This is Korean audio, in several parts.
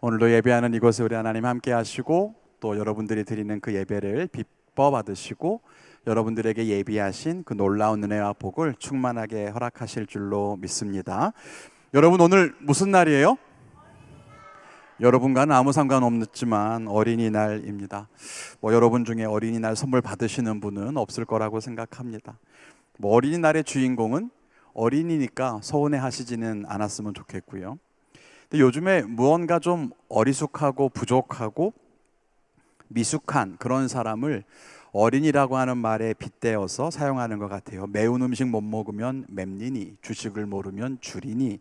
오늘도 예배하는 이곳에 우리 하나님 함께 하시고 또 여러분들이 드리는 그 예배를 기뻐 받으시고 여러분들에게 예비하신 그 놀라운 은혜와 복을 충만하게 허락하실 줄로 믿습니다. 여러분 오늘 무슨 날이에요? 여러분과는 아무 상관없지만 어린이날입니다. 뭐 여러분 중에 어린이날 선물 받으시는 분은 없을 거라고 생각합니다. 뭐 어린이날의 주인공은 어린이니까 서운해 하시지는 않았으면 좋겠고요. 근데 요즘에 무언가 좀 어리숙하고 부족하고 미숙한 그런 사람을 어린이라고 하는 말에 빗대어서 사용하는 것 같아요. 매운 음식 못 먹으면 맵니니, 주식을 모르면 줄이니,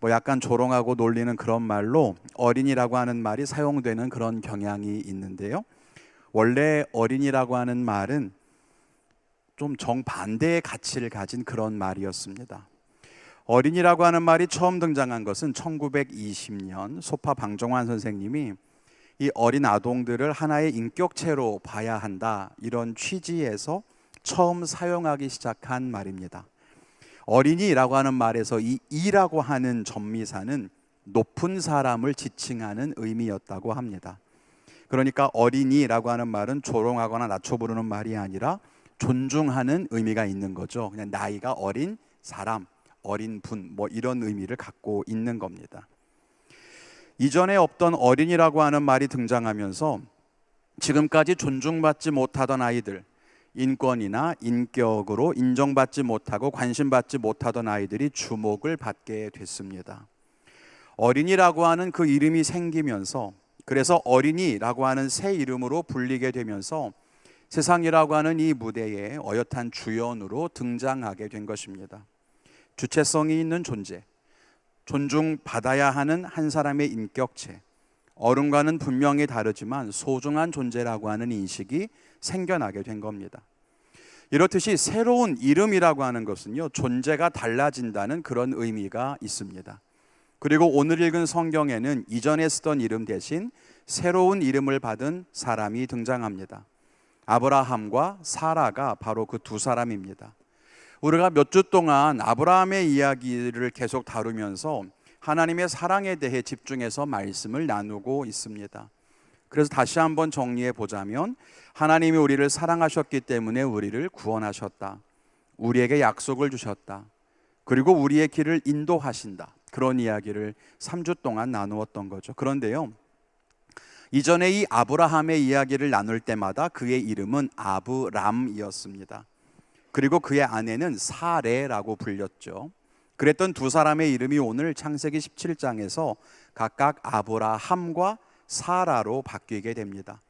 뭐 약간 조롱하고 놀리는 그런 말로 어린이라고 하는 말이 사용되는 그런 경향이 있는데요. 원래 어린이라고 하는 말은 좀 정반대의 가치를 가진 그런 말이었습니다. 어린이라고 하는 말이 처음 등장한 것은 1920년 소파 방정환 선생님이 이 어린 아동들을 하나의 인격체로 봐야 한다 이런 취지에서 처음 사용하기 시작한 말입니다. 어린이라고 하는 말에서 이 이라고 하는 전미사는 높은 사람을 지칭하는 의미였다고 합니다. 그러니까 어린이라고 하는 말은 조롱하거나 낮춰 부르는 말이 아니라 존중하는 의미가 있는 거죠. 그냥 나이가 어린 사람, 어린 분, 뭐 이런 의미를 갖고 있는 겁니다. 이전에 없던 어린이라고 하는 말이 등장하면서 지금까지 존중받지 못하던 아이들, 인권이나 인격으로 인정받지 못하고 관심받지 못하던 아이들이 주목을 받게 됐습니다. 어린이라고 하는 그 이름이 생기면서 그래서 어린이라고 하는 새 이름으로 불리게 되면서 세상이라고 하는 이 무대에 어엿한 주연으로 등장하게 된 것입니다. 주체성이 있는 존재, 존중받아야 하는 한 사람의 인격체, 어른과는 분명히 다르지만 소중한 존재라고 하는 인식이 생겨나게 된 겁니다. 이렇듯이 새로운 이름이라고 하는 것은요, 존재가 달라진다는 그런 의미가 있습니다. 그리고 오늘 읽은 성경에는 이전에 쓰던 이름 대신 새로운 이름을 받은 사람이 등장합니다. 아브라함과 사라가 바로 그 두 사람입니다. 우리가 몇 주 동안 아브라함의 이야기를 계속 다루면서 하나님의 사랑에 대해 집중해서 말씀을 나누고 있습니다. 그래서 다시 한번 정리해 보자면 하나님이 우리를 사랑하셨기 때문에 우리를 구원하셨다. 우리에게 약속을 주셨다. 그리고 우리의 길을 인도하신다. 그런 이야기를 3주 동안 나누었던 거죠. 그런데요. 이전에 이 아브라함의 이야기를 나눌 때마다 그의 이름은 아브람이었습니다. 그리고 그의 아내는 사레라고 불렸죠. 그랬던 두 사람의 이름이 오늘 창세기 17장에서 각각 아브라함과 사라로 바뀌게 됩니다.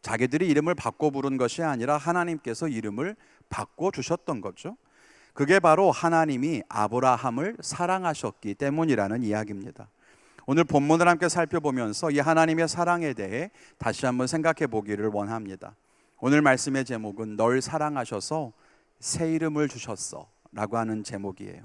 자기들이 이름을 바꿔 부른 것이 아니라 하나님께서 이름을 바꿔 주셨던 거죠. 그게 바로 하나님이 아브라함을 사랑하셨기 때문이라는 이야기입니다. 오늘 본문을 함께 살펴보면서 이 하나님의 사랑에 대해 다시 한번 생각해 보기를 원합니다. 오늘 말씀의 제목은 널 사랑하셔서 새 이름을 주셨어라고 하는 제목이에요.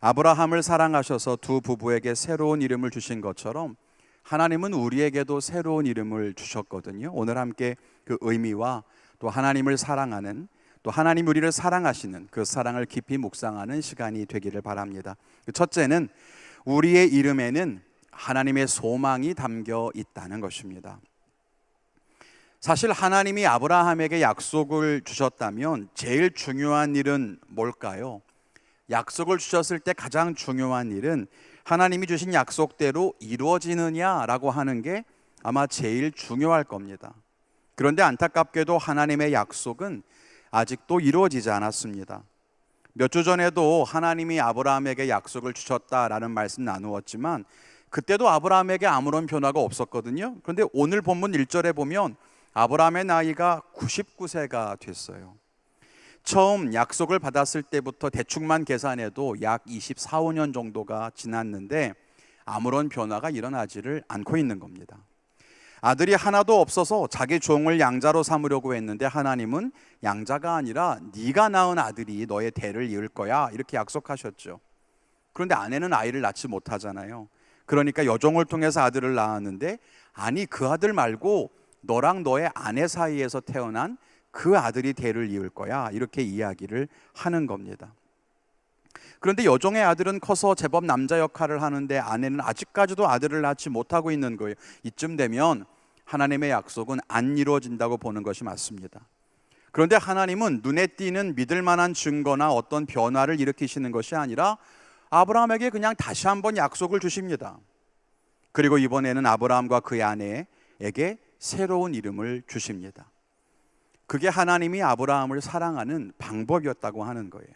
아브라함을 사랑하셔서 두 부부에게 새로운 이름을 주신 것처럼 하나님은 우리에게도 새로운 이름을 주셨거든요. 오늘 함께 그 의미와 또 하나님을 사랑하는 또 하나님 우리를 사랑하시는 그 사랑을 깊이 묵상하는 시간이 되기를 바랍니다. 그 첫째는 우리의 이름에는 하나님의 소망이 담겨 있다는 것입니다. 사실 하나님이 아브라함에게 약속을 주셨다면 제일 중요한 일은 뭘까요? 약속을 주셨을 때 가장 중요한 일은 하나님이 주신 약속대로 이루어지느냐라고 하는 게 아마 제일 중요할 겁니다. 그런데 안타깝게도 하나님의 약속은 아직도 이루어지지 않았습니다. 몇 주 전에도 하나님이 아브라함에게 약속을 주셨다라는 말씀 나누었지만 그때도 아브라함에게 아무런 변화가 없었거든요. 그런데 오늘 본문 1절에 보면 아브라함의 나이가 99세가 됐어요. 처음 약속을 받았을 때부터 대충만 계산해도 약 24, 5년 정도가 지났는데 아무런 변화가 일어나지를 않고 있는 겁니다. 아들이 하나도 없어서 자기 종을 양자로 삼으려고 했는데 하나님은 양자가 아니라 네가 낳은 아들이 너의 대를 이을 거야 이렇게 약속하셨죠. 그런데 아내는 아이를 낳지 못하잖아요. 그러니까 여종을 통해서 아들을 낳았는데 아니 그 아들 말고 너랑 너의 아내 사이에서 태어난 그 아들이 대를 이을 거야. 이렇게 이야기를 하는 겁니다. 그런데 여종의 아들은 커서 제법 남자 역할을 하는데 아내는 아직까지도 아들을 낳지 못하고 있는 거예요. 이쯤 되면 하나님의 약속은 안 이루어진다고 보는 것이 맞습니다. 그런데 하나님은 눈에 띄는 믿을 만한 증거나 어떤 변화를 일으키시는 것이 아니라 아브라함에게 그냥 다시 한번 약속을 주십니다. 그리고 이번에는 아브라함과 그의 아내에게 새로운 이름을 주십니다. 그게 하나님이 아브라함을 사랑하는 방법이었다고 하는 거예요.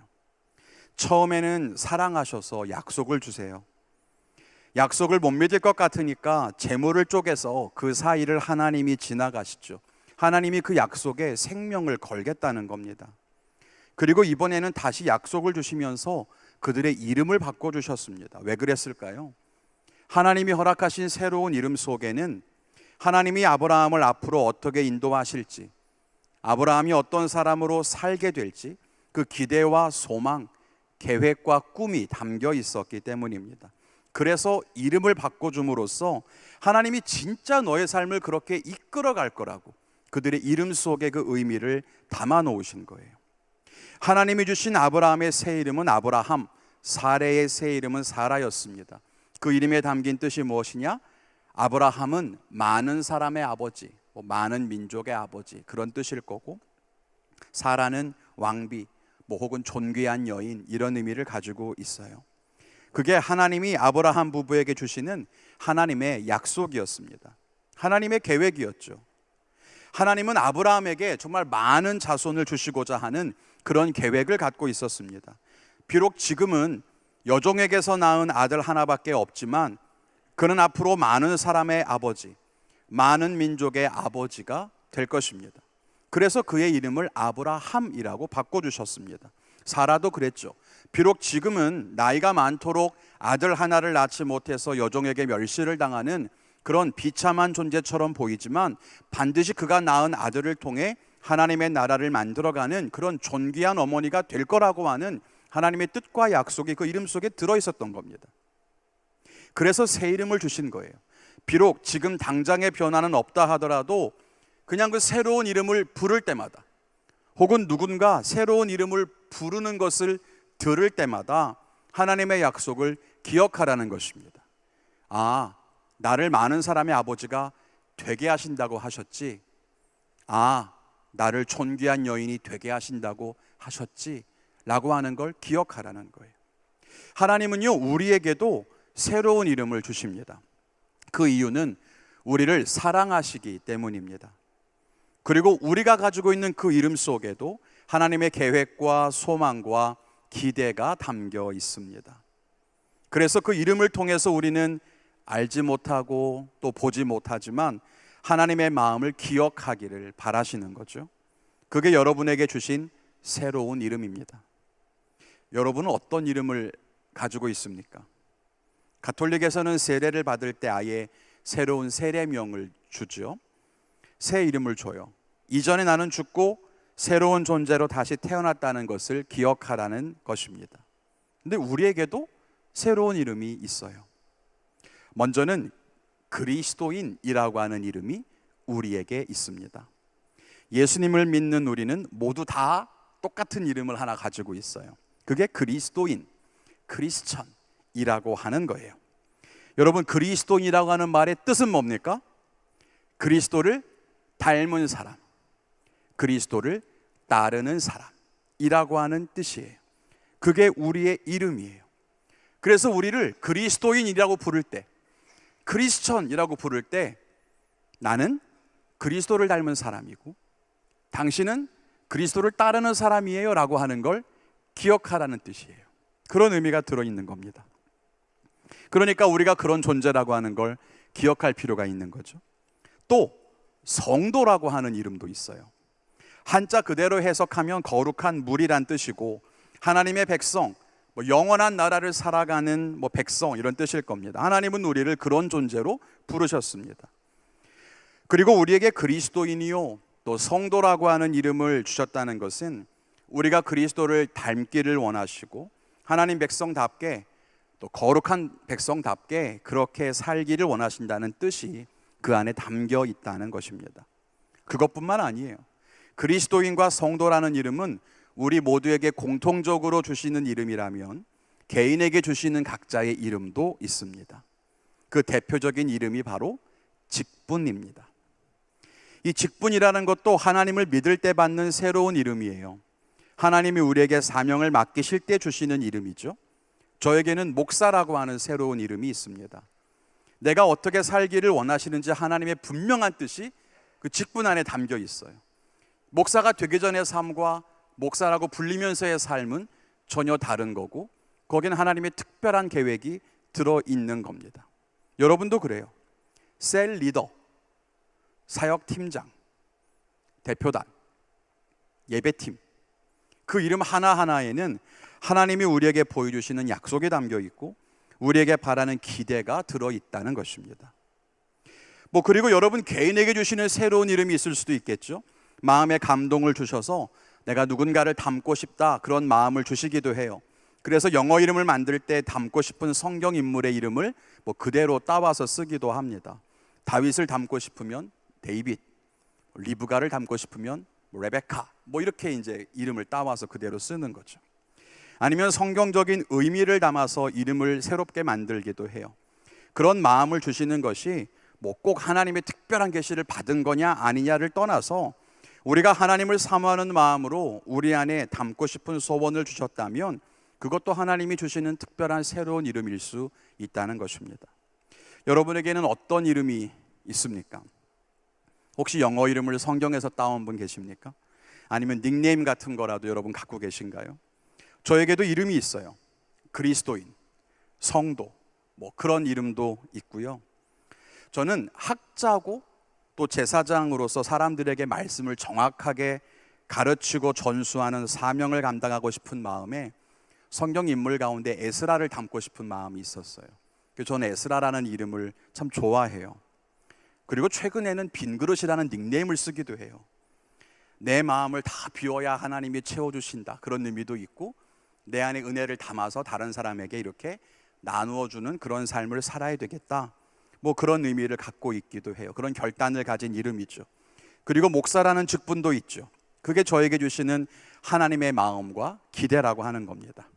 처음에는 사랑하셔서 약속을 주세요. 약속을 못 믿을 것 같으니까 재물을 쪼개서 그 사이를 하나님이 지나가시죠. 하나님이 그 약속에 생명을 걸겠다는 겁니다. 그리고 이번에는 다시 약속을 주시면서 그들의 이름을 바꿔 주셨습니다. 왜 그랬을까요? 하나님이 허락하신 새로운 이름 속에는 하나님이 아브라함을 앞으로 어떻게 인도하실지, 아브라함이 어떤 사람으로 살게 될지 그 기대와 소망, 계획과 꿈이 담겨 있었기 때문입니다. 그래서 이름을 바꿔줌으로써 하나님이 진짜 너의 삶을 그렇게 이끌어 갈 거라고 그들의 이름 속에 그 의미를 담아 놓으신 거예요. 하나님이 주신 아브라함의 새 이름은 아브라함, 사레의 새 이름은 사라였습니다. 그 이름에 담긴 뜻이 무엇이냐? 아브라함은 많은 사람의 아버지, 뭐 많은 민족의 아버지 그런 뜻일 거고 사라는 왕비, 뭐 혹은 존귀한 여인 이런 의미를 가지고 있어요. 그게 하나님이 아브라함 부부에게 주시는 하나님의 약속이었습니다. 하나님의 계획이었죠. 하나님은 아브라함에게 정말 많은 자손을 주시고자 하는 그런 계획을 갖고 있었습니다. 비록 지금은 여종에게서 낳은 아들 하나밖에 없지만 그는 앞으로 많은 사람의 아버지, 많은 민족의 아버지가 될 것입니다. 그래서 그의 이름을 아브라함이라고 바꿔주셨습니다. 사라도 그랬죠. 비록 지금은 나이가 많도록 아들 하나를 낳지 못해서 여종에게 멸시를 당하는 그런 비참한 존재처럼 보이지만 반드시 그가 낳은 아들을 통해 하나님의 나라를 만들어가는 그런 존귀한 어머니가 될 거라고 하는 하나님의 뜻과 약속이 그 이름 속에 들어 있었던 겁니다. 그래서 새 이름을 주신 거예요. 비록 지금 당장의 변화는 없다 하더라도 그냥 그 새로운 이름을 부를 때마다 혹은 누군가 새로운 이름을 부르는 것을 들을 때마다 하나님의 약속을 기억하라는 것입니다. 아, 나를 많은 사람의 아버지가 되게 하신다고 하셨지. 아, 나를 존귀한 여인이 되게 하신다고 하셨지. 라고 하는 걸 기억하라는 거예요. 하나님은요, 우리에게도 새로운 이름을 주십니다. 그 이유는 우리를 사랑하시기 때문입니다. 그리고 우리가 가지고 있는 그 이름 속에도 하나님의 계획과 소망과 기대가 담겨 있습니다. 그래서 그 이름을 통해서 우리는 알지 못하고 또 보지 못하지만 하나님의 마음을 기억하기를 바라시는 거죠. 그게 여러분에게 주신 새로운 이름입니다. 여러분은 어떤 이름을 가지고 있습니까? 가톨릭에서는 세례를 받을 때 아예 새로운 세례명을 주죠. 새 이름을 줘요. 이전에 나는 죽고 새로운 존재로 다시 태어났다는 것을 기억하라는 것입니다. 근데 우리에게도 새로운 이름이 있어요. 먼저는 그리스도인이라고 하는 이름이 우리에게 있습니다. 예수님을 믿는 우리는 모두 다 똑같은 이름을 하나 가지고 있어요. 그게 그리스도인, 크리스천이라고 하는 거예요. 여러분 그리스도인이라고 하는 말의 뜻은 뭡니까? 그리스도를 닮은 사람, 그리스도를 따르는 사람이라고 하는 뜻이에요. 그게 우리의 이름이에요. 그래서 우리를 그리스도인이라고 부를 때, 크리스천이라고 부를 때 나는 그리스도를 닮은 사람이고 당신은 그리스도를 따르는 사람이에요 라고 하는 걸 기억하라는 뜻이에요. 그런 의미가 들어 있는 겁니다. 그러니까 우리가 그런 존재라고 하는 걸 기억할 필요가 있는 거죠. 또 성도라고 하는 이름도 있어요. 한자 그대로 해석하면 거룩한 물이란 뜻이고 하나님의 백성, 뭐 영원한 나라를 살아가는 뭐 백성 이런 뜻일 겁니다. 하나님은 우리를 그런 존재로 부르셨습니다. 그리고 우리에게 그리스도인이요 또 성도라고 하는 이름을 주셨다는 것은 우리가 그리스도를 닮기를 원하시고 하나님 백성답게 또 거룩한 백성답게 그렇게 살기를 원하신다는 뜻이 그 안에 담겨 있다는 것입니다. 그것뿐만 아니에요. 그리스도인과 성도라는 이름은 우리 모두에게 공통적으로 주시는 이름이라면 개인에게 주시는 각자의 이름도 있습니다. 그 대표적인 이름이 바로 직분입니다. 이 직분이라는 것도 하나님을 믿을 때 받는 새로운 이름이에요. 하나님이 우리에게 사명을 맡기실 때 주시는 이름이죠. 저에게는 목사라고 하는 새로운 이름이 있습니다. 내가 어떻게 살기를 원하시는지 하나님의 분명한 뜻이 그 직분 안에 담겨 있어요. 목사가 되기 전의 삶과 목사라고 불리면서의 삶은 전혀 다른 거고 거기는 하나님의 특별한 계획이 들어 있는 겁니다. 여러분도 그래요. 셀 리더, 사역 팀장, 대표단, 예배팀 그 이름 하나하나에는 하나님이 우리에게 보여주시는 약속이 담겨 있고 우리에게 바라는 기대가 들어 있다는 것입니다. 뭐 그리고 여러분 개인에게 주시는 새로운 이름이 있을 수도 있겠죠. 마음에 감동을 주셔서 내가 누군가를 닮고 싶다 그런 마음을 주시기도 해요. 그래서 영어 이름을 만들 때 닮고 싶은 성경 인물의 이름을 뭐 그대로 따와서 쓰기도 합니다. 다윗을 닮고 싶으면 데이빗, 리브가를 닮고 싶으면 뭐 레베카, 뭐 이렇게 이제 이름을 따와서 그대로 쓰는 거죠. 아니면 성경적인 의미를 담아서 이름을 새롭게 만들기도 해요. 그런 마음을 주시는 것이 뭐 꼭 하나님의 특별한 계시를 받은 거냐 아니냐를 떠나서 우리가 하나님을 사모하는 마음으로 우리 안에 담고 싶은 소원을 주셨다면 그것도 하나님이 주시는 특별한 새로운 이름일 수 있다는 것입니다. 여러분에게는 어떤 이름이 있습니까? 혹시 영어 이름을 성경에서 따온 분 계십니까? 아니면 닉네임 같은 거라도 여러분 갖고 계신가요? 저에게도 이름이 있어요. 그리스도인, 성도, 뭐 그런 이름도 있고요. 저는 학자고 또 제사장으로서 사람들에게 말씀을 정확하게 가르치고 전수하는 사명을 감당하고 싶은 마음에 성경 인물 가운데 에스라를 닮고 싶은 마음이 있었어요. 그래서 저는 에스라라는 이름을 참 좋아해요. 그리고 최근에는 빈 그릇이라는 닉네임을 쓰기도 해요. 내 마음을 다 비워야 하나님이 채워주신다. 그런 의미도 있고, 내 안에 은혜를 담아서 다른 사람에게 이렇게 나누어 주는 그런 삶을 살아야 되겠다. 뭐 그런 의미를 갖고 있기도 해요. 그런 결단을 가진 이름이죠. 그리고 목사라는 직분도 있죠. 그게 저에게 주시는 하나님의 마음과 기대라고 하는 겁니다.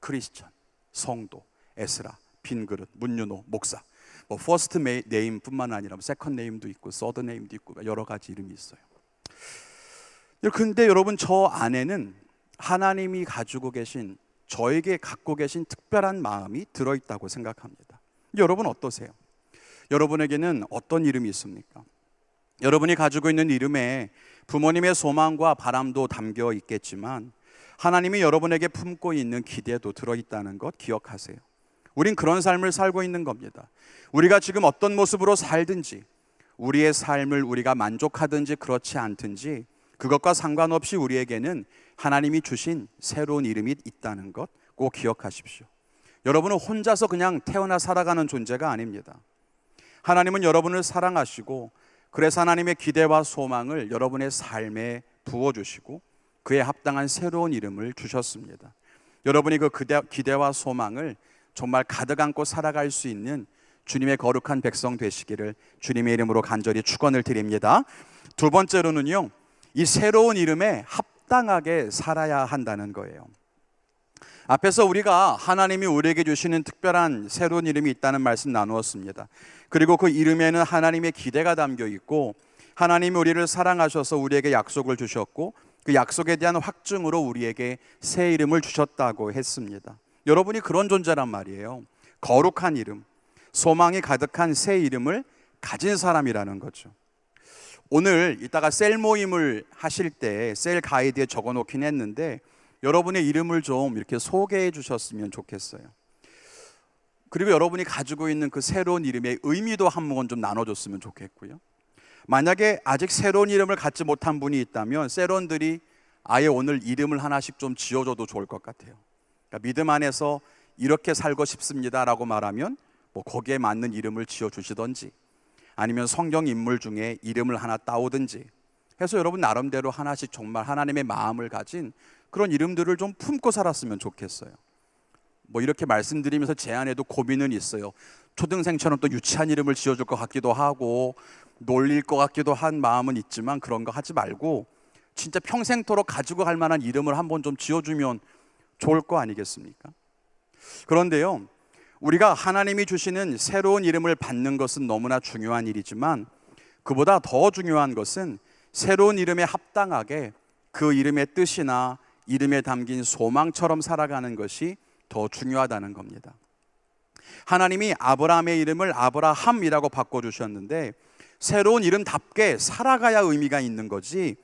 크리스천, 성도, 에스라, 빈그릇, 문유노, 목사. 뭐 퍼스트 네임뿐만 아니라 세컨 네임도 있고 서드 네임도 있고 여러 가지 이름이 있어요. 근데 여러분 저 안에는 하나님이 가지고 계신 저에게 갖고 계신 특별한 마음이 들어 있다고 생각합니다. 여러분 어떠세요? 여러분에게는 어떤 이름이 있습니까? 여러분이 가지고 있는 이름에 부모님의 소망과 바람도 담겨 있겠지만 하나님이 여러분에게 품고 있는 기대도 들어 있다는 것 기억하세요. 우린 그런 삶을 살고 있는 겁니다. 우리가 지금 어떤 모습으로 살든지 우리의 삶을 우리가 만족하든지 그렇지 않든지 그것과 상관없이 우리에게는 하나님이 주신 새로운 이름이 있다는 것 꼭 기억하십시오. 여러분은 혼자서 그냥 태어나 살아가는 존재가 아닙니다. 하나님은 여러분을 사랑하시고 그래서 하나님의 기대와 소망을 여러분의 삶에 부어주시고 그에 합당한 새로운 이름을 주셨습니다. 여러분이 그 기대와 소망을 정말 가득 안고 살아갈 수 있는 주님의 거룩한 백성 되시기를 주님의 이름으로 간절히 축원을 드립니다. 두 번째로는요. 이 새로운 이름에 합 당하게 살아야 한다는 거예요. 앞에서 우리가 하나님이 우리에게 주시는 특별한 새로운 이름이 있다는 말씀 나누었습니다. 그리고 그 이름에는 하나님의 기대가 담겨 있고 하나님이 우리를 사랑하셔서 우리에게 약속을 주셨고 그 약속에 대한 확증으로 우리에게 새 이름을 주셨다고 했습니다. 여러분이 그런 존재란 말이에요. 거룩한 이름, 소망이 가득한 새 이름을 가진 사람이라는 거죠. 오늘 이따가 셀 모임을 하실 때 셀 가이드에 적어 놓긴 했는데 여러분의 이름을 좀 이렇게 소개해 주셨으면 좋겠어요. 그리고 여러분이 가지고 있는 그 새로운 이름의 의미도 한번 좀 나눠줬으면 좋겠고요. 만약에 아직 새로운 이름을 갖지 못한 분이 있다면 세론들이 아예 오늘 이름을 하나씩 좀 지어줘도 좋을 것 같아요. 그러니까 믿음 안에서 이렇게 살고 싶습니다라고 말하면 뭐 거기에 맞는 이름을 지어주시던지 아니면 성경 인물 중에 이름을 하나 따오든지 해서 여러분 나름대로 하나씩 정말 하나님의 마음을 가진 그런 이름들을 좀 품고 살았으면 좋겠어요. 뭐 이렇게 말씀드리면서 제 안에도 고민은 있어요. 초등생처럼 또 유치한 이름을 지어줄 것 같기도 하고 놀릴 것 같기도 한 마음은 있지만 그런 거 하지 말고 진짜 평생토록 가지고 갈 만한 이름을 한번 좀 지어주면 좋을 거 아니겠습니까? 그런데요, 우리가 하나님이 주시는 새로운 이름을 받는 것은 너무나 중요한 일이지만 그보다 더 중요한 것은 새로운 이름에 합당하게 그 이름의 뜻이나 이름에 담긴 소망처럼 살아가는 것이 더 중요하다는 겁니다. 하나님이 아브라함의 이름을 아브라함이라고 바꿔주셨는데 새로운 이름답게 살아가야 의미가 있는 거지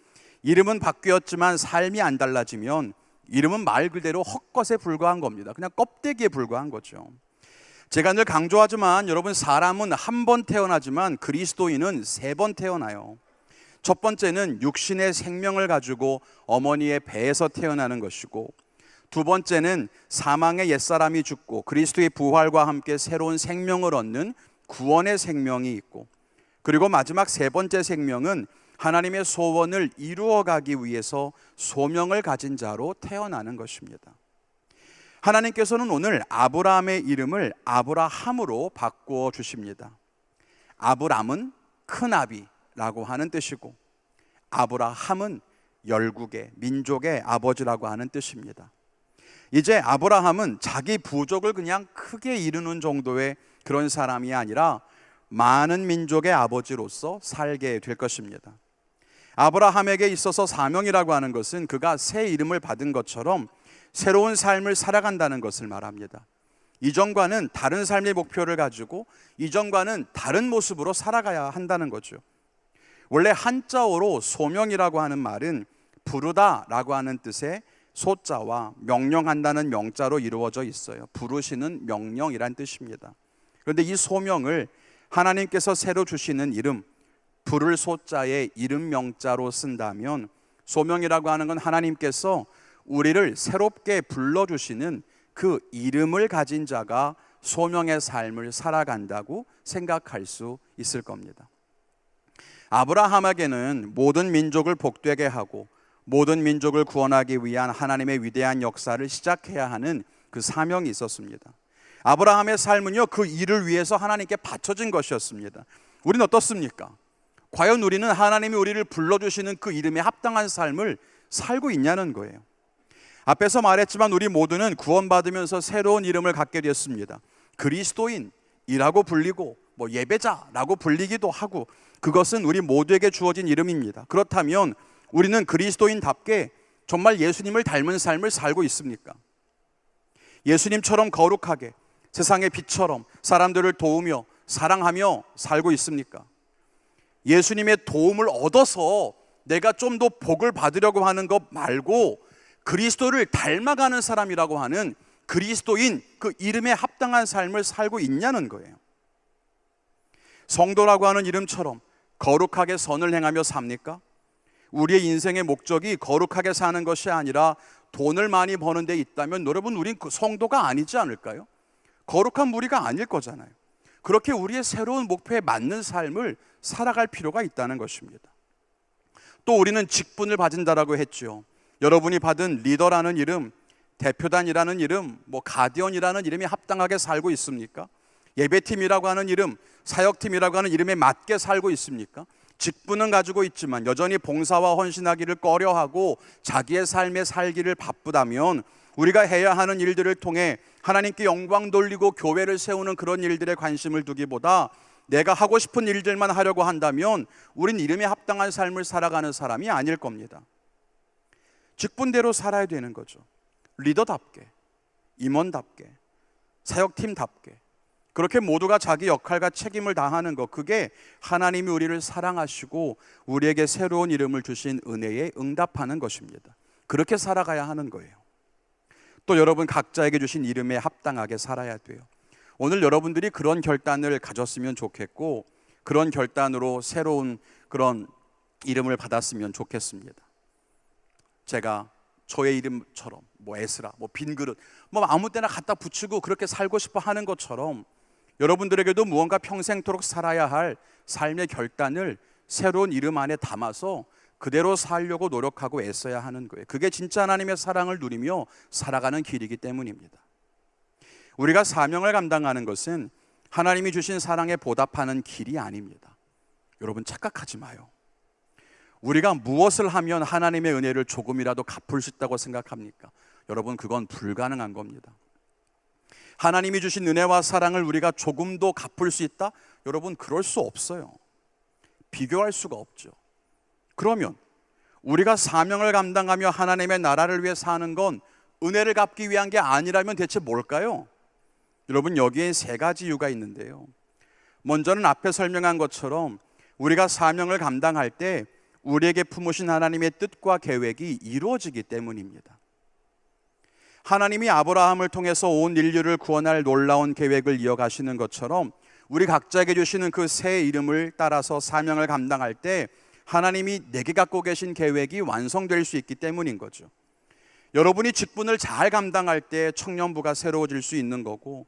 이름은 바뀌었지만 삶이 안 달라지면 이름은 말 그대로 헛것에 불과한 겁니다. 그냥 껍데기에 불과한 거죠. 제가 늘 강조하지만 여러분 사람은 한 번 태어나지만 그리스도인은 세 번 태어나요. 첫 번째는 육신의 생명을 가지고 어머니의 배에서 태어나는 것이고 두 번째는 사망의 옛사람이 죽고 그리스도의 부활과 함께 새로운 생명을 얻는 구원의 생명이 있고 그리고 마지막 세 번째 생명은 하나님의 소원을 이루어 가기 위해서 소명을 가진 자로 태어나는 것입니다. 하나님께서는 오늘 아브라함의 이름을 아브라함으로 바꾸어 주십니다. 아브람은 큰 아비라고 하는 뜻이고 아브라함은 열국의 민족의 아버지라고 하는 뜻입니다. 이제 아브라함은 자기 부족을 그냥 크게 이루는 정도의 그런 사람이 아니라 많은 민족의 아버지로서 살게 될 것입니다. 아브라함에게 있어서 사명이라고 하는 것은 그가 새 이름을 받은 것처럼 새로운 삶을 살아간다는 것을 말합니다. 이전과는 다른 삶의 목표를 가지고 이전과는 다른 모습으로 살아가야 한다는 거죠. 원래 한자어로 소명이라고 하는 말은 부르다라고 하는 뜻의 소자와 명령한다는 명자로 이루어져 있어요. 부르시는 명령이란 뜻입니다. 그런데 이 소명을 하나님께서 새로 주시는 이름, 부를 소자의 이름 명자로 쓴다면 소명이라고 하는 건 하나님께서 우리를 새롭게 불러주시는 그 이름을 가진 자가 소명의 삶을 살아간다고 생각할 수 있을 겁니다. 아브라함에게는 모든 민족을 복되게 하고 모든 민족을 구원하기 위한 하나님의 위대한 역사를 시작해야 하는 그 사명이 있었습니다. 아브라함의 삶은요, 그 일을 위해서 하나님께 바쳐진 것이었습니다. 우리는 어떻습니까? 과연 우리는 하나님이 우리를 불러주시는 그 이름에 합당한 삶을 살고 있냐는 거예요. 앞에서 말했지만 우리 모두는 구원받으면서 새로운 이름을 갖게 됐습니다. 그리스도인이라고 불리고 뭐 예배자라고 불리기도 하고 그것은 우리 모두에게 주어진 이름입니다. 그렇다면 우리는 그리스도인답게 정말 예수님을 닮은 삶을 살고 있습니까? 예수님처럼 거룩하게 세상의 빛처럼 사람들을 도우며 사랑하며 살고 있습니까? 예수님의 도움을 얻어서 내가 좀 더 복을 받으려고 하는 것 말고 그리스도를 닮아가는 사람이라고 하는 그리스도인 그 이름에 합당한 삶을 살고 있냐는 거예요. 성도라고 하는 이름처럼 거룩하게 선을 행하며 삽니까? 우리의 인생의 목적이 거룩하게 사는 것이 아니라 돈을 많이 버는 데 있다면 여러분 우린 그 성도가 아니지 않을까요? 거룩한 무리가 아닐 거잖아요. 그렇게 우리의 새로운 목표에 맞는 삶을 살아갈 필요가 있다는 것입니다. 또 우리는 직분을 받은다라고 했죠. 여러분이 받은 리더라는 이름, 대표단이라는 이름, 뭐 가디언이라는 이름이 합당하게 살고 있습니까? 예배팀이라고 하는 이름, 사역팀이라고 하는 이름에 맞게 살고 있습니까? 직분은 가지고 있지만 여전히 봉사와 헌신하기를 꺼려하고 자기의 삶에 살기를 바쁘다면 우리가 해야 하는 일들을 통해 하나님께 영광 돌리고 교회를 세우는 그런 일들에 관심을 두기보다 내가 하고 싶은 일들만 하려고 한다면 우린 이름에 합당한 삶을 살아가는 사람이 아닐 겁니다. 직분대로 살아야 되는 거죠. 리더답게, 임원답게, 사역팀답게 그렇게 모두가 자기 역할과 책임을 다하는 것 그게 하나님이 우리를 사랑하시고 우리에게 새로운 이름을 주신 은혜에 응답하는 것입니다. 그렇게 살아가야 하는 거예요. 또 여러분 각자에게 주신 이름에 합당하게 살아야 돼요. 오늘 여러분들이 그런 결단을 가졌으면 좋겠고 그런 결단으로 새로운 그런 이름을 받았으면 좋겠습니다. 제가 저의 이름처럼 뭐 에스라, 뭐 빈 그릇, 뭐 아무 때나 갖다 붙이고 그렇게 살고 싶어 하는 것처럼 여러분들에게도 무언가 평생토록 살아야 할 삶의 결단을 새로운 이름 안에 담아서 그대로 살려고 노력하고 애써야 하는 거예요. 그게 진짜 하나님의 사랑을 누리며 살아가는 길이기 때문입니다. 우리가 사명을 감당하는 것은 하나님이 주신 사랑에 보답하는 길이 아닙니다. 여러분 착각하지 마요. 우리가 무엇을 하면 하나님의 은혜를 조금이라도 갚을 수 있다고 생각합니까? 여러분, 그건 불가능한 겁니다. 하나님이 주신 은혜와 사랑을 우리가 조금도 갚을 수 있다? 여러분, 그럴 수 없어요. 비교할 수가 없죠. 그러면 우리가 사명을 감당하며 하나님의 나라를 위해 사는 건 은혜를 갚기 위한 게 아니라면 대체 뭘까요? 여러분, 여기에 세 가지 이유가 있는데요. 먼저는 앞에 설명한 것처럼 우리가 사명을 감당할 때 우리에게 품으신 하나님의 뜻과 계획이 이루어지기 때문입니다. 하나님이 아브라함을 통해서 온 인류를 구원할 놀라운 계획을 이어가시는 것처럼 우리 각자에게 주시는 그 새 이름을 따라서 사명을 감당할 때 하나님이 내게 갖고 계신 계획이 완성될 수 있기 때문인 거죠. 여러분이 직분을 잘 감당할 때 청년부가 새로워질 수 있는 거고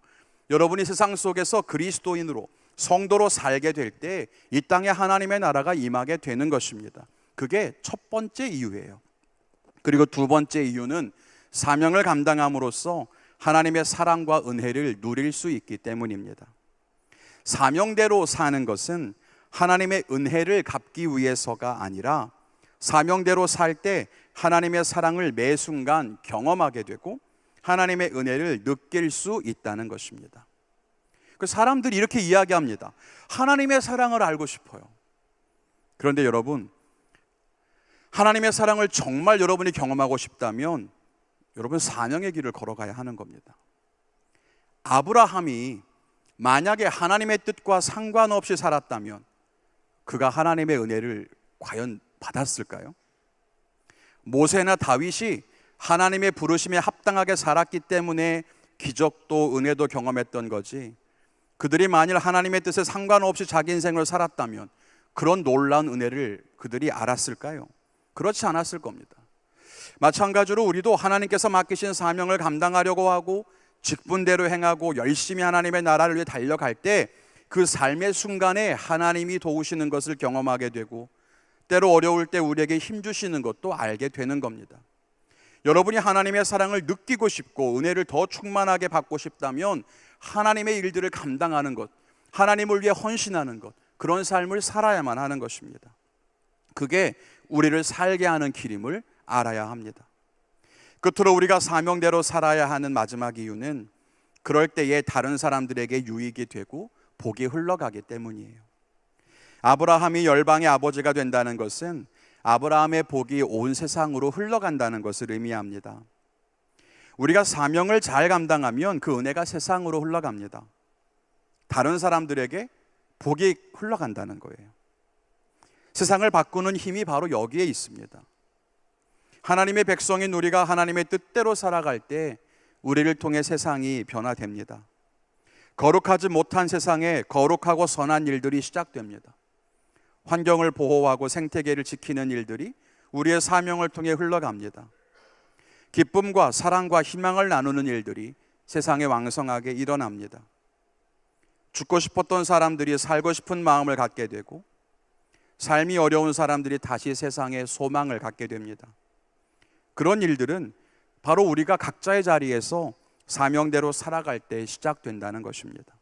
여러분이 세상 속에서 그리스도인으로 성도로 살게 될 때 이 땅에 하나님의 나라가 임하게 되는 것입니다. 그게 첫 번째 이유예요. 그리고 두 번째 이유는 사명을 감당함으로써 하나님의 사랑과 은혜를 누릴 수 있기 때문입니다. 사명대로 사는 것은 하나님의 은혜를 갚기 위해서가 아니라 사명대로 살 때 하나님의 사랑을 매 순간 경험하게 되고 하나님의 은혜를 느낄 수 있다는 것입니다. 그 사람들이 이렇게 이야기합니다. 하나님의 사랑을 알고 싶어요. 그런데 여러분, 하나님의 사랑을 정말 여러분이 경험하고 싶다면 여러분 사명의 길을 걸어가야 하는 겁니다. 아브라함이 만약에 하나님의 뜻과 상관없이 살았다면 그가 하나님의 은혜를 과연 받았을까요? 모세나 다윗이 하나님의 부르심에 합당하게 살았기 때문에 기적도 은혜도 경험했던 거지. 그들이 만일 하나님의 뜻에 상관없이 자기 인생을 살았다면 그런 놀라운 은혜를 그들이 알았을까요? 그렇지 않았을 겁니다. 마찬가지로 우리도 하나님께서 맡기신 사명을 감당하려고 하고 직분대로 행하고 열심히 하나님의 나라를 위해 달려갈 때 그 삶의 순간에 하나님이 도우시는 것을 경험하게 되고 때로 어려울 때 우리에게 힘 주시는 것도 알게 되는 겁니다. 여러분이 하나님의 사랑을 느끼고 싶고 은혜를 더 충만하게 받고 싶다면 하나님의 일들을 감당하는 것, 하나님을 위해 헌신하는 것, 그런 삶을 살아야만 하는 것입니다. 그게 우리를 살게 하는 길임을 알아야 합니다. 끝으로 우리가 사명대로 살아야 하는 마지막 이유는 그럴 때에 다른 사람들에게 유익이 되고 복이 흘러가기 때문이에요. 아브라함이 열방의 아버지가 된다는 것은 아브라함의 복이 온 세상으로 흘러간다는 것을 의미합니다. 우리가 사명을 잘 감당하면 그 은혜가 세상으로 흘러갑니다. 다른 사람들에게 복이 흘러간다는 거예요. 세상을 바꾸는 힘이 바로 여기에 있습니다. 하나님의 백성인 우리가 하나님의 뜻대로 살아갈 때 우리를 통해 세상이 변화됩니다. 거룩하지 못한 세상에 거룩하고 선한 일들이 시작됩니다. 환경을 보호하고 생태계를 지키는 일들이 우리의 사명을 통해 흘러갑니다. 기쁨과 사랑과 희망을 나누는 일들이 세상에 왕성하게 일어납니다. 죽고 싶었던 사람들이 살고 싶은 마음을 갖게 되고 삶이 어려운 사람들이 다시 세상에 소망을 갖게 됩니다. 그런 일들은 바로 우리가 각자의 자리에서 사명대로 살아갈 때 시작된다는 것입니다.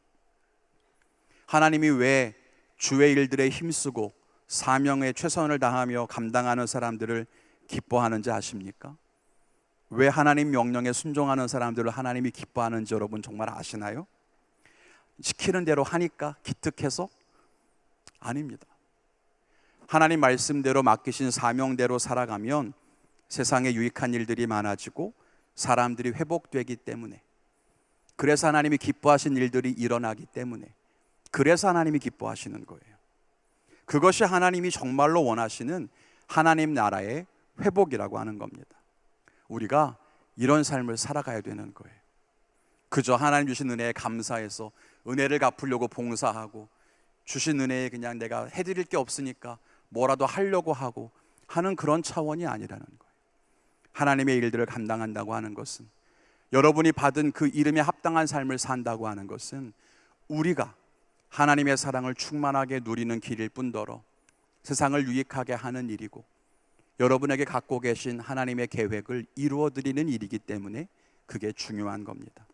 하나님이 왜 주의 일들에 힘쓰고 사명에 최선을 다하며 감당하는 사람들을 기뻐하는지 아십니까? 왜 하나님 명령에 순종하는 사람들을 하나님이 기뻐하는지 여러분 정말 아시나요? 시키는 대로 하니까 기특해서 아닙니다. 하나님 말씀대로 맡기신 사명대로 살아가면 세상에 유익한 일들이 많아지고 사람들이 회복되기 때문에 그래서 하나님이 기뻐하신 일들이 일어나기 때문에 그래서 하나님이 기뻐하시는 거예요. 그것이 하나님이 정말로 원하시는 하나님 나라의 회복이라고 하는 겁니다. 우리가 이런 삶을 살아가야 되는 거예요. 그저 하나님 주신 은혜에 감사해서 은혜를 갚으려고 봉사하고 주신 은혜에 그냥 내가 해드릴 게 없으니까 뭐라도 하려고 하고 하는 그런 차원이 아니라는 거예요. 하나님의 일들을 감당한다고 하는 것은 여러분이 받은 그 이름에 합당한 삶을 산다고 하는 것은 우리가 하나님의 사랑을 충만하게 누리는 길일 뿐더러 세상을 유익하게 하는 일이고 여러분에게 갖고 계신 하나님의 계획을 이루어 드리는 일이기 때문에 그게 중요한 겁니다.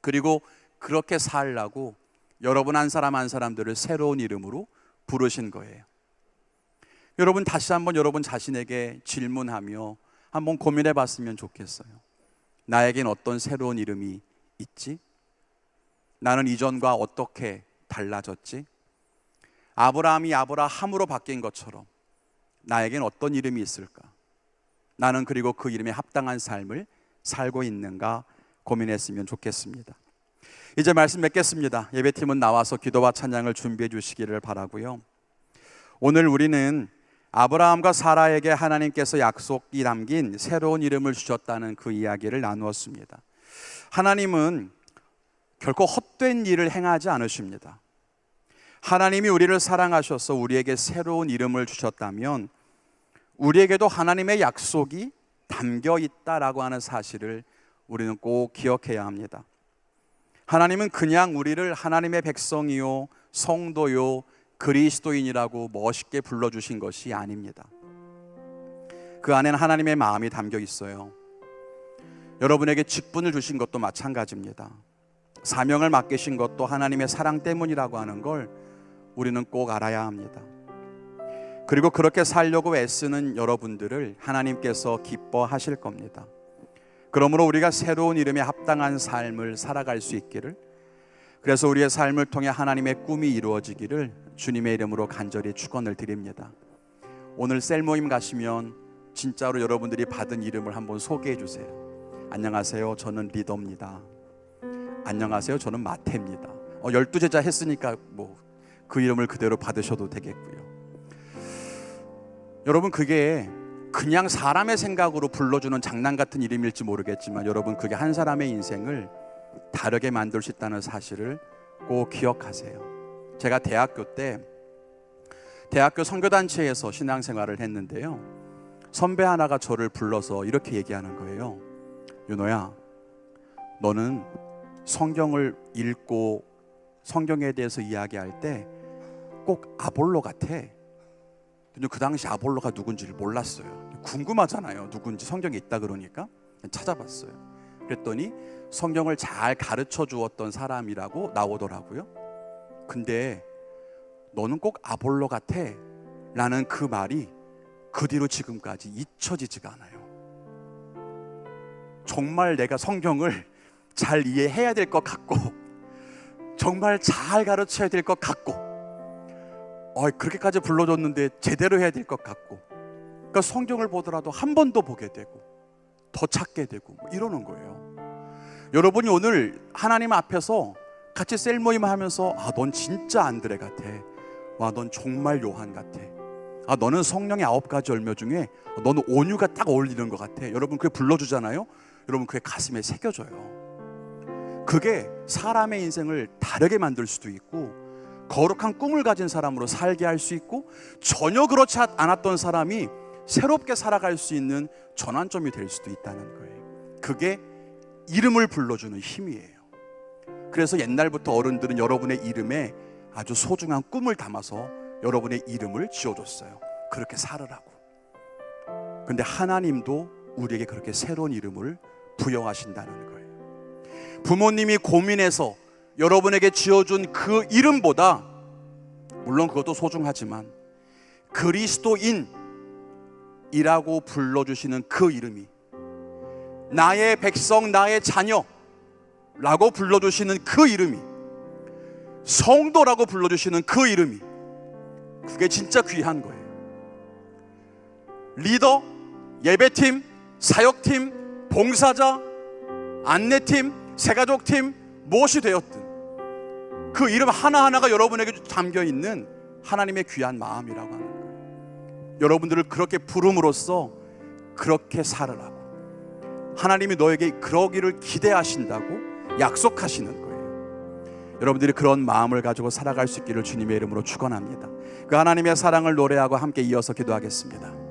그리고 그렇게 살라고 여러분 한 사람 한 사람들을 새로운 이름으로 부르신 거예요. 여러분 다시 한번 여러분 자신에게 질문하며 한번 고민해 봤으면 좋겠어요. 나에겐 어떤 새로운 이름이 있지? 나는 이전과 어떻게 달라졌지? 아브라함이 아브라함으로 바뀐 것처럼 나에겐 어떤 이름이 있을까? 나는 그리고 그 이름에 합당한 삶을 살고 있는가 고민했으면 좋겠습니다. 이제 말씀 맺겠습니다. 예배팀은 나와서 기도와 찬양을 준비해 주시기를 바라고요. 오늘 우리는 아브라함과 사라에게 하나님께서 약속이 담긴 새로운 이름을 주셨다는 그 이야기를 나누었습니다. 하나님은 결코 헛된 일을 행하지 않으십니다. 하나님이 우리를 사랑하셔서 우리에게 새로운 이름을 주셨다면 우리에게도 하나님의 약속이 담겨 있다라고 하는 사실을 우리는 꼭 기억해야 합니다. 하나님은 그냥 우리를 하나님의 백성이요, 성도요, 그리스도인이라고 멋있게 불러주신 것이 아닙니다. 그 안에는 하나님의 마음이 담겨 있어요. 여러분에게 직분을 주신 것도 마찬가지입니다. 사명을 맡기신 것도 하나님의 사랑 때문이라고 하는 걸 우리는 꼭 알아야 합니다. 그리고 그렇게 살려고 애쓰는 여러분들을 하나님께서 기뻐하실 겁니다. 그러므로 우리가 새로운 이름에 합당한 삶을 살아갈 수 있기를 그래서 우리의 삶을 통해 하나님의 꿈이 이루어지기를 주님의 이름으로 간절히 축원을 드립니다. 오늘 셀 모임 가시면 진짜로 여러분들이 받은 이름을 한번 소개해 주세요. 안녕하세요. 저는 리더입니다. 안녕하세요. 저는 마태입니다. 어, 열두 제자 했으니까 뭐 그 이름을 그대로 받으셔도 되겠고요. 여러분 그게 그냥 사람의 생각으로 불러주는 장난 같은 이름일지 모르겠지만 여러분 그게 한 사람의 인생을 다르게 만들 수 있다는 사실을 꼭 기억하세요. 제가 대학교 때 대학교 선교단체에서 신앙생활을 했는데요. 선배 하나가 저를 불러서 이렇게 얘기하는 거예요. 윤호야, 너는 성경을 읽고 성경에 대해서 이야기할 때 꼭 아볼로 같아. 근데 그 당시 아볼로가 누군지를 몰랐어요. 궁금하잖아요. 누군지 성경에 있다 그러니까 찾아봤어요. 그랬더니 성경을 잘 가르쳐 주었던 사람이라고 나오더라고요. 근데 너는 꼭 아볼로 같아. 라는 그 말이 그 뒤로 지금까지 잊혀지지가 않아요. 정말 내가 성경을 잘 이해해야 될 것 같고, 정말 잘 가르쳐야 될 것 같고, 어, 그렇게까지 불러줬는데 제대로 해야 될 것 같고, 그러니까 성경을 보더라도 한 번 더 보게 되고, 더 찾게 되고, 뭐 이러는 거예요. 여러분이 오늘 하나님 앞에서 같이 셀 모임 하면서, 아, 넌 진짜 안드레 같아. 와, 넌 정말 요한 같아. 아, 너는 성령의 아홉 가지 열매 중에 너는 온유가 딱 어울리는 것 같아. 여러분 그게 불러주잖아요. 여러분 그게 가슴에 새겨져요. 그게 사람의 인생을 다르게 만들 수도 있고 거룩한 꿈을 가진 사람으로 살게 할 수 있고 전혀 그렇지 않았던 사람이 새롭게 살아갈 수 있는 전환점이 될 수도 있다는 거예요. 그게 이름을 불러주는 힘이에요. 그래서 옛날부터 어른들은 여러분의 이름에 아주 소중한 꿈을 담아서 여러분의 이름을 지어줬어요. 그렇게 살으라고. 근데 하나님도 우리에게 그렇게 새로운 이름을 부여하신다는 거예요. 부모님이 고민해서 여러분에게 지어준 그 이름보다 물론 그것도 소중하지만 그리스도인이라고 불러주시는 그 이름이 나의 백성, 나의 자녀라고 불러주시는 그 이름이 성도라고 불러주시는 그 이름이 그게 진짜 귀한 거예요. 리더, 예배팀, 사역팀, 봉사자, 안내팀, 새가족팀, 무엇이 되었든 그 이름 하나하나가 여러분에게 담겨 있는 하나님의 귀한 마음이라고 하는 거예요. 여러분들을 그렇게 부름으로써 그렇게 살으라고. 하나님이 너에게 그러기를 기대하신다고 약속하시는 거예요. 여러분들이 그런 마음을 가지고 살아갈 수 있기를 주님의 이름으로 축원합니다. 그 하나님의 사랑을 노래하고 함께 이어서 기도하겠습니다.